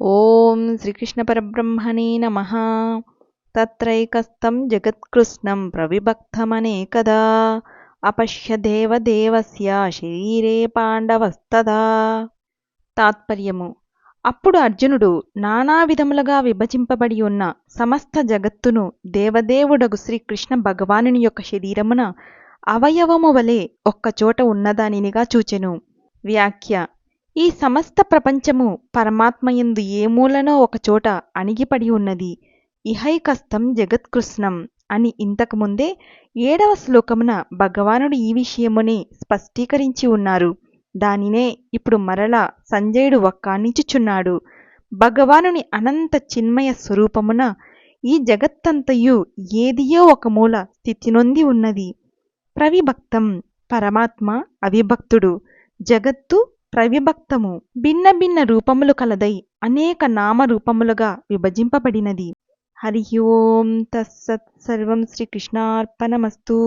ఓం శ్రీకృష్ణ పరబ్రహ్మణే నమ. తత్రైకస్తం జగత్కృష్ణం ప్రవిభక్తమనేకదా. అపశ్యదేవదేవస్య శరీరే పాండవస్తదా. తాత్పర్యము. అప్పుడు అర్జునుడు నానా విధములుగా విభజింపబడి ఉన్న సమస్త జగత్తును దేవదేవుడగు శ్రీకృష్ణ భగవానుని యొక్క శరీరమున అవయవము వలె ఒక్కచోట ఉన్నదానినిగా చూచెను. వ్యాఖ్య. ఈ సమస్త ప్రపంచము పరమాత్మయందు ఏ మూలనో ఒకచోట అణిగిపడి ఉన్నది. ఇహైకస్థం జగత్కృష్ణం అని ఇంతకుముందే ఏడవ శ్లోకమున భగవానుడు ఈ విషయమునే స్పష్టీకరించి ఉన్నారు. దానినే ఇప్పుడు మరలా సంజయుడు వక్కాణించుచున్నాడు. భగవానుని అనంత చిన్మయ స్వరూపమున ఈ జగత్తంతయు ఏదియో ఒక మూల స్థితి నొంది ఉన్నది. ప్రవిభక్తం పరమాత్మ అవిభక్తుడు. జగత్తు ప్రవిభక్తము భిన్న భిన్న రూపములు కలదై అనేక నామరూపములుగా విభజింపబడినది. హరి ఓం తస్సత్ సర్వం శ్రీకృష్ణార్పణమస్తు.